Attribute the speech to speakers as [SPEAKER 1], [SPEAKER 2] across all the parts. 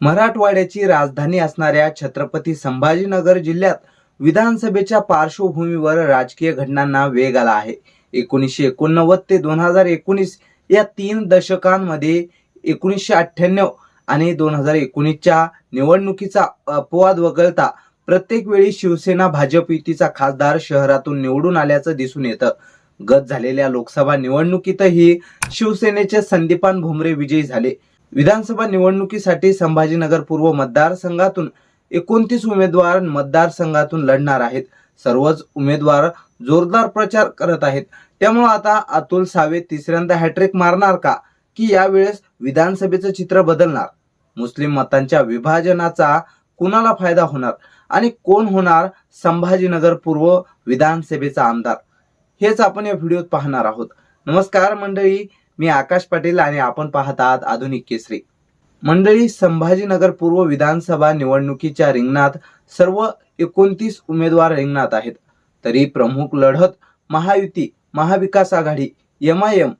[SPEAKER 1] मराठवाड्याची राजधानी असणाऱ्या छत्रपती संभाजीनगर जिल्ह्यात विधानसभेच्या पार्श्वभूमीवर राजकीय घटनांना वेग आला आहे. एकोणीसशे एकोणनव्वद ते दोन हजार एकोणीस या तीन दशकांमध्ये एकोणीसशे अठ्ठ्याण्णव आणि दोन हजार एकोणीसच्या निवडणुकीचा अपवाद वगळता प्रत्येक वेळी शिवसेना भाजप युतीचा खासदार शहरातून निवडून आल्याचं दिसून येतं. गत झालेल्या लोकसभा निवडणुकीतही शिवसेनेचे संदीपान भुमरे विजयी झाले. विधानसभा निवडणुकीसाठी संभाजीनगर पूर्व मतदारसंघातून एकोणतीस उमेदवार मतदारसंघातून लढणार आहेत. सर्वच उमेदवार जोरदार प्रचार करत आहेत. त्यामुळे आता अतुल सावे तिसऱ्यांदा हॅट्रिक मारणार का? की यावेळेस विधानसभेचं चित्र बदलणार? मुस्लिम मतांच्या विभाजनाचा कुणाला फायदा होणार? आणि कोण होणार संभाजीनगर पूर्व विधानसभेचा आमदार? हेच आपण या व्हिडिओत पाहणार आहोत. नमस्कार मंडळी मी आकाश पाटील आणि आपण पाहत आहात आधुनिक केसरी. मंडळी संभाजीनगर पूर्व विधानसभा निवडणुकीच्या रिंगणात सर्व एकोणतीस उमेदवार रिंगणात आहेत. तरी प्रमुख लढत Mahayuti Maha Vikas Aghadi M I M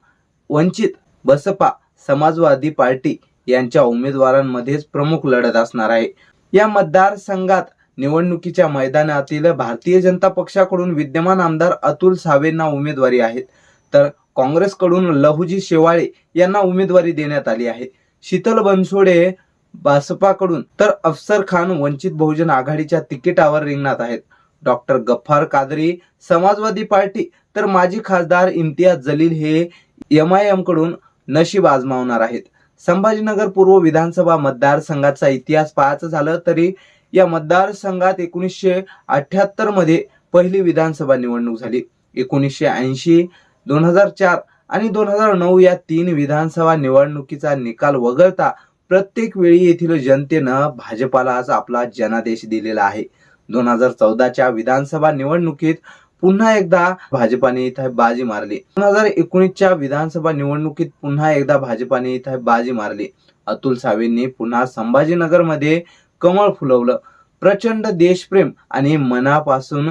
[SPEAKER 1] Vanchit Baspa Samajwadi party यांच्या उमेदवारांमध्येच प्रमुख लढत असणार आहे. या मतदारसंघात निवडणुकीच्या मैदानातील भारतीय जनता पक्षाकडून विद्यमान आमदार अतुल सावेंना उमेदवारी आहेत. तर काँग्रेसकडून लहुजी शेवाळे यांना उमेदवारी देण्यात आली आहे. शीतल बनसोडे भासपाकडून तर अफसर खान वंचित बहुजन आघाडीच्या तिकिटावर रिंगणात आहेत. डॉक्टर गफ्फार कादरी समाजवादी पार्टी तर माजी खासदार इम्तियाज जलील हे एम आय एमकडून नशीब आजमावणार आहेत. संभाजीनगर पूर्व विधानसभा मतदारसंघाचा इतिहास पाहायचं झालं तरी या मतदारसंघात एकोणीसशे अठ्याहत्तरमध्ये पहिली विधानसभा निवडणूक झाली. एकोणीसशे ऐंशी दोन हजार चार आणि दोन हजार नऊ या तीन विधानसभा निवडणुकीचा निकाल वगळता प्रत्येक वेळी येथील जनतेनं भाजपालाच आपला जनादेश दिलेला आहे. दोन हजार चौदाच्या विधानसभा निवडणुकीत पुन्हा एकदा भाजपाने इथे बाजी मारली. दोन हजार एकोणीसच्या विधानसभा निवडणुकीत पुन्हा एकदा भाजपाने इथे बाजी मारली. अतुल सावेंनी पुन्हा संभाजीनगरमध्ये कमळ फुलवलं. प्रचंड देशप्रेम आणि मनापासून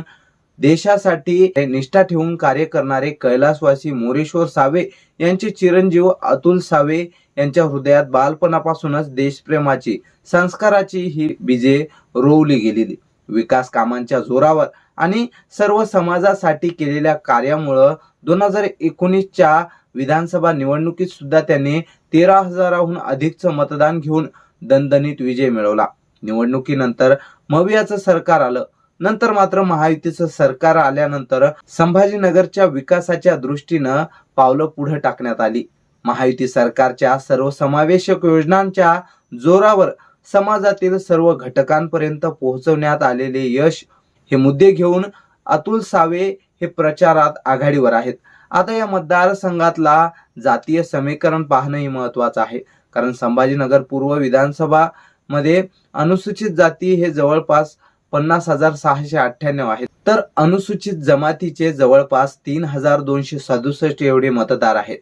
[SPEAKER 1] देशासाठी निष्ठा ठेवून कार्य करणारे कैलासवासी मोरेश्वर सावे यांचे चिरंजीव अतुल सावे यांच्या हृदयात बालपणापासूनच देशप्रेमाची संस्काराची ही बीजे रोवली गेलेली. विकास कामांच्या जोरावर आणि सर्व समाजासाठी केलेल्या कार्यामुळं दोन हजार एकोणीसच्या विधानसभा निवडणुकीत सुद्धा त्यांनी तेरा हजाराहून अधिकचं मतदान घेऊन दणदणीत विजय मिळवला. निवडणुकीनंतर मवियाचं सरकार आलं. नंतर मात्र महायुतीचं सरकार आल्यानंतर संभाजीनगरच्या विकासाच्या दृष्टीनं पावलं पुढे टाकण्यात आली. महायुती सरकारच्या सर्वसमावेशक योजनांच्या जोरावर समाजातील सर्व घटकांपर्यंत पोहोचवण्यात आलेले यश हे मुद्दे घेऊन अतुल सावे हे प्रचारात आघाडीवर आहेत. आता या मतदारसंघातला जातीय समीकरण पाहणंही महत्वाचं आहे. कारण संभाजीनगर पूर्व विधानसभा मध्ये अनुसूचित जाती हे जवळपास पन्नास हजार सहाशे अठ्ठ्याण्णव आहेत. तर अनुसूचित जमातीचे जवळपास तीन हजार दोनशे सदुसष्ट एवढे मतदार आहेत.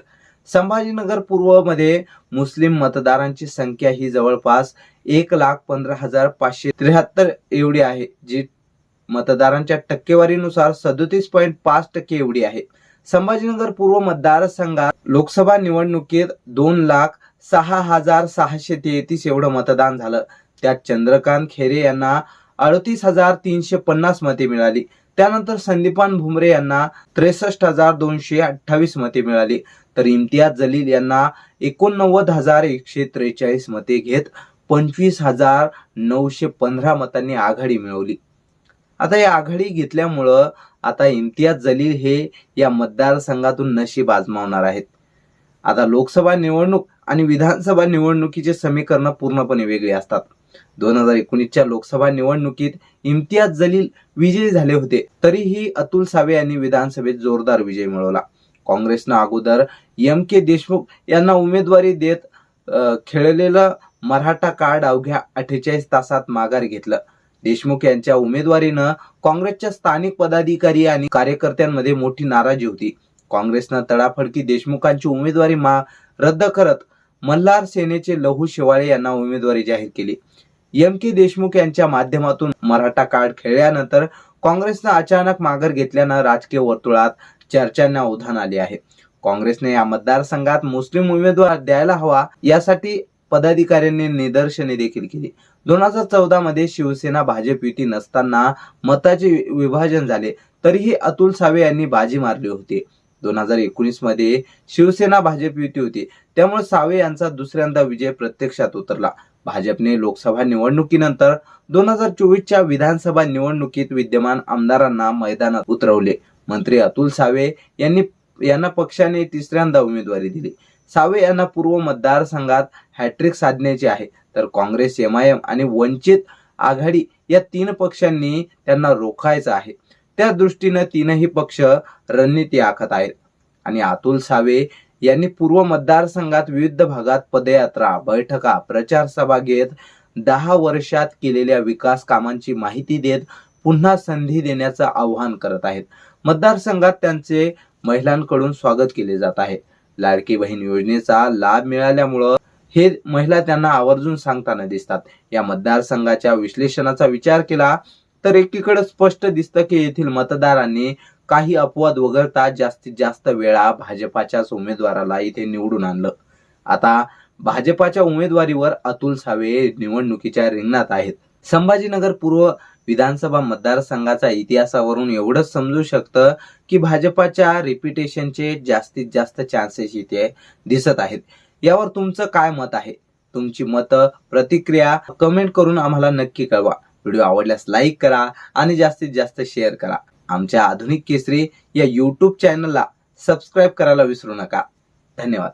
[SPEAKER 1] संभाजीनगर पूर्वमध्ये मुस्लिम मतदारांची संख्या ही जवळपास एक लाख पंधरा हजार पाचशे त्र्याहत्तर एवढी आहे जी मतदारांच्या टक्केवारीनुसार सदोतीस पॉईंट पाच टक्के एवढी आहे. संभाजीनगर पूर्व मतदारसंघात लोकसभा निवडणुकीत दोन लाख सहा हजार सहाशे तेहतीस एवढं मतदान झालं. त्यात चंद्रकांत खेरे यांना अडतीस हजार तीनशे पन्नास मते मिळाली. त्यानंतर संदीपान भुमरे यांना त्रेसष्ट हजार दोनशे अठ्ठावीस मते मिळाली. तर इम्तियाज जलील यांना एकोणनव्वद हजार एकशे त्रेचाळीस मते घेत पंचवीस हजार नऊशे पंधरा मतांनी आघाडी मिळवली. आता या आघाडी घेतल्यामुळं आता इम्तियाज जलील हे या मतदारसंघातून नशीब आजमावणार आहेत. आता लोकसभा निवडणूक आणि विधानसभा निवडणुकीचे समीकरण पूर्णपणे वेगळे असतात. दोन हजार एकोणीसच्या लोकसभा निवडणुकीत इम्तियाज जलील विजयी झाले होते. तरीही अतुल सावे यांनी विधानसभेत जोरदार विजय मिळवला. काँग्रेसनं अगोदर एम के देशमुख यांना उमेदवारी देत खेळलेलं मराठा कार्ड अवघ्या अठ्ठेचाळीस तासात माघार घेतलं. देशमुख यांच्या उमेदवारीनं काँग्रेसच्या स्थानिक पदाधिकारी आणि कार्यकर्त्यांमध्ये मोठी नाराजी होती. काँग्रेसनं तडाफडकी देशमुखांची उमेदवारी मा रद्द करत मल्हार सेनेचे लहू शेवाळे यांना उमेदवारी जाहीर केली. एम के देशमुख यांच्या माध्यमातून मराठा कार्ड खेळल्यानंतर काँग्रेसनं अचानक माघार घेतल्यानं राजकीय वर्तुळात चर्चांना उधाण आले आहे. काँग्रेसने या मतदारसंघात मुस्लिम उमेदवार द्यायला हवा यासाठी पदाधिकाऱ्यांनी निदर्शने देखील केली. दोन हजार चौदा मध्ये शिवसेना भाजप युती नसताना मताचे विभाजन झाले तरीही अतुल सावे यांनी बाजी मारली होती. दोन हजार एकोणीसमध्ये शिवसेना भाजप युती होती. त्यामुळे सावे यांचा दुसऱ्यांदा विजय प्रत्यक्षात उतरला. भाजपने लोकसभा निवडणुकीनंतर दोन हजार चोवीसच्या विधानसभा निवडणुकीत विद्यमान आमदारांना मैदानात उतरवले. मंत्री अतुल सावे यांनी यांना पक्षाने तिसऱ्यांदा उमेदवारी दिली. सावे यांना पूर्व मतदारसंघात हॅट्रिक साधण्याची आहे. तर काँग्रेस एमआयएम आणि वंचित आघाडी या तीन पक्षांनी त्यांना रोखायचं आहे. त्या दृष्टीनं तीनही पक्ष रणनीती आखत आहेत. आणि अतुल सावे यांनी पूर्व मतदारसंघात विविध भागात पदयात्रा बैठका प्रचार सभा घेत दहा वर्षात केलेल्या विकास कामांची माहिती देत पुन्हा संधी देण्याचं आवाहन करत आहेत. मतदारसंघात त्यांचे महिलांकडून स्वागत केले जात आहे. लाडकी बहीण योजनेचा लाभ मिळाल्यामुळं हे महिला त्यांना आवर्जून सांगताना दिसतात. या मतदारसंघाच्या विश्लेषणाचा विचार केला तर एकीकडे स्पष्ट दिसतं की येथील मतदारांनी काही अपवाद वगळता जास्तीत जास्त वेळा भाजपाच्याच उमेदवाराला इथे निवडून आणलं. आता भाजपाच्या उमेदवारीवर अतुल सावे निवडणुकीच्या रिंगणात आहेत. संभाजीनगर पूर्व विधानसभा मतदारसंघाचा इतिहासावरून एवढंच समजू शकतं की भाजपाच्या रिपिटेशनचे जास्तीत जास्त चान्सेस इथे दिसत आहेत. यावर तुमचं काय मत आहे? तुमची मतं प्रतिक्रिया कमेंट करून आम्हाला नक्की कळवा. व्हिडिओ आवडल्यास लाईक करा आणि जास्तीत जास्त शेअर करा. आमच्या आधुनिक केसरी या यूट्यूब चॅनलला सबस्क्राईब करायला विसरू नका. धन्यवाद.